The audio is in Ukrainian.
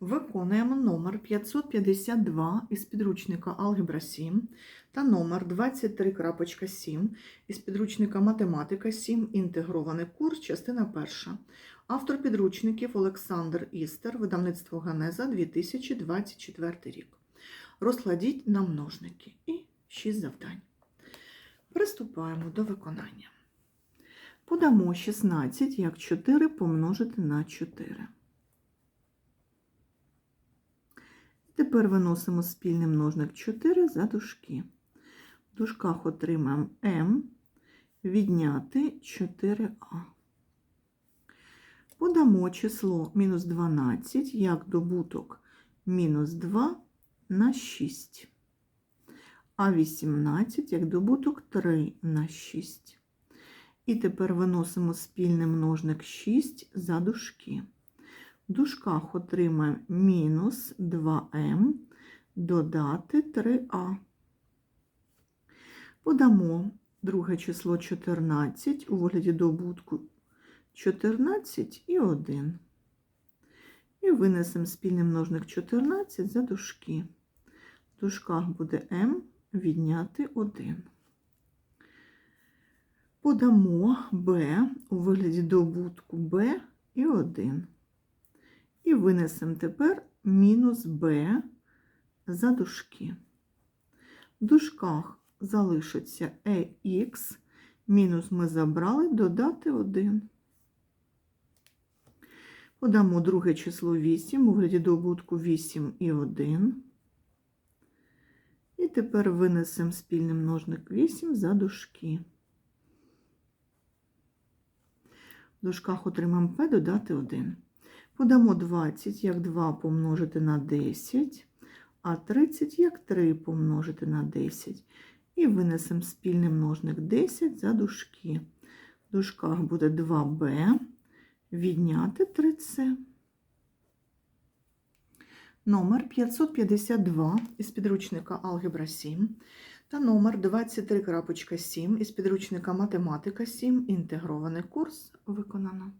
Виконуємо номер 552 із підручника Алгебра 7 та номер 23.7 із підручника Математика 7. Інтегрований курс, частина перша. Автор підручників Олександр Істер, видавництво Ганеза 2024 рік. Розкладіть на множники і 6 завдань. Приступаємо до виконання. Подамо 16 як 4 помножити на 4. Тепер виносимо спільний множник 4 за дужки. В дужках отримаємо m відняти 4а. Подамо число мінус 12 як добуток мінус 2 на 6, а 18 як добуток 3 на 6. І тепер виносимо спільний множник 6 за дужки. В дужках отримаємо мінус 2m додати 3а. Подамо друге число 14 у вигляді добутку 14 і 1. І винесемо спільний множник 14 за дужки. В дужках буде m відняти 1. Подамо b у вигляді добутку b і 1. І винесемо тепер мінус b за дужки. В дужках залишиться ex, мінус ми забрали, додати 1. Подамо друге число 8 у вигляді добутку 8 і 1. І тепер винесемо спільний множник 8 за дужки. В дужках отримаємо p додати 1. Подамо 20 як 2 помножити на 10, а 30 як 3 помножити на 10. І винесемо спільний множник 10 за дужки. В дужках буде 2b відняти 3c. Номер 552 із підручника Алгебра 7 та номер 23.7 із підручника Математика 7. Інтегрований курс виконано.